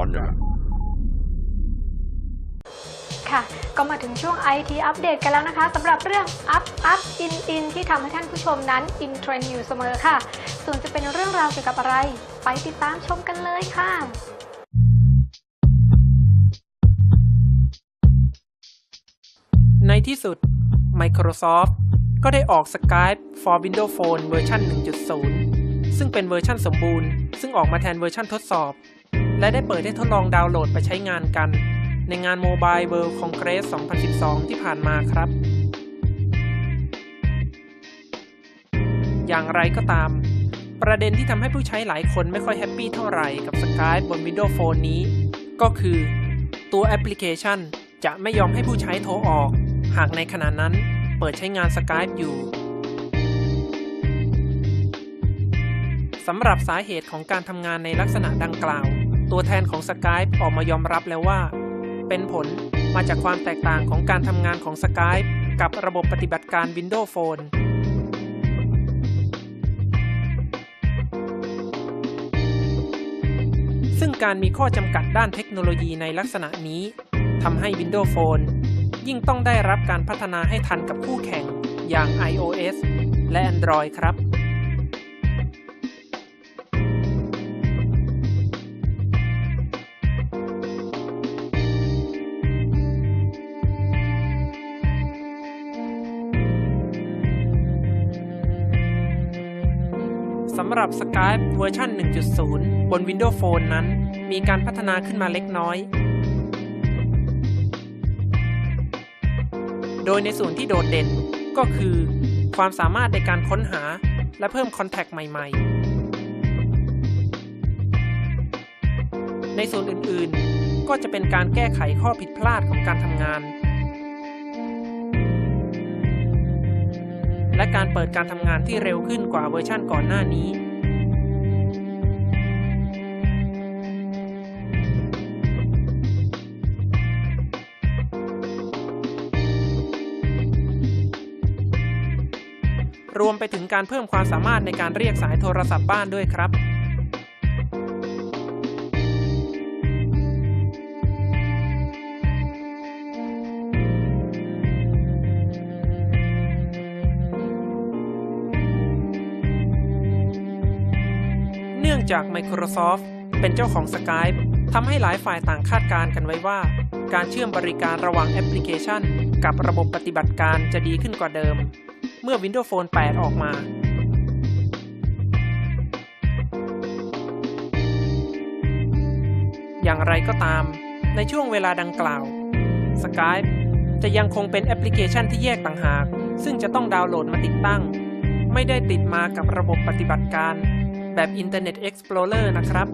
อนยังไงค่ะ ก็มาถึงช่วง IT อัปเดตกันแล้วนะคะสำหรับเรื่อง Up Up In In ที่ทำให้ท่านผู้ชมนั้นอินเทรนด์อยู่เสมอค่ะ ส่วนจะเป็นเรื่องราวเกี่ยวกับอะไร ไปติดตามชมกันเลยค่ะในที่สุด Microsoft ก็ได้ออก Skype for Windows Phone เวอร์ชัน1.0 ซึ่งเป็นเวอร์ชันสมบูรณ์ ซึ่งออกมาแทนเวอร์ชันทดสอบ และได้เปิดให้ทดลองดาวน์โหลดไปใช้งานกัน ในงาน Mobile World Congress 2012 ที่ผ่านมาครับ อย่างไรก็ตาม ประเด็นที่ทำให้ผู้ใช้หลายคนไม่ค่อยแฮปปี้เท่าไหร่กับ Skype บน Windows Phone นี้ ก็คือ ตัวแอปพลิเคชันจะไม่ยอมให้ผู้ใช้โทรออก หากในขณะนั้นเปิดใช้งาน Skype อยู่สำหรับสาเหตุของการทำงานในลักษณะดังกล่าว ตัวแทนของ Skype ออกมายอมรับแล้วว่า เป็นผลมาจากความแตกต่างของการทำงานของ Skype กับระบบปฏิบัติการ Windows Phone ซึ่งการมีข้อจำกัดด้านเทคโนโลยีในลักษณะนี้ทำให้ Windows Phone ยิ่งต้องได้รับการพัฒนาให้ทันกับคู่แข่งอย่าง iOS และ Android ครับำหรับ Skype เวอร์ชัน1.0 บน Windows Phone นั้น มีการพัฒนาขึ้นมาเล็กน้อย โดยในส่วนที่โดดเด่นก็คือ ความสามารถในการค้นหาและเพิ่มคอนแทคใหม่ ๆ ในส่วนอื่นๆ ก็จะเป็นการแก้ไขข้อผิดพลาดของการทำงาน และการเปิดการทำงานที่เร็วขึ้นกว่าเวอร์ชั่นก่อนหน้านี้ รวมไปถึงการเพิ่มความสามารถในการเรียกสายโทรศัพท์บ้านด้วยครับ นื่องจาก Microsoft เป็นเจ้าของ Skype ทำให้หลายฝ่ายต่างคาดการณ์กันไว้ว่า การเชื่อมบริการระหว่างแอปพลิเคชัน กับระบบปฏิบัติการจะดีขึ้นกว่าเดิม เมื่อ Windows Phone 8 ออกมา อย่างไรก็ตาม ในช่วงเวลาดังกล่าว Skype จะยังคงเป็นแอปพลิเคชันที่แยกต่างหาก ซึ่งจะต้องดาวน์โหลดมาติดตั้ง ไม่ได้ติดมากับระบบปฏิบัติการ แบบ Internet Explorer นะครับ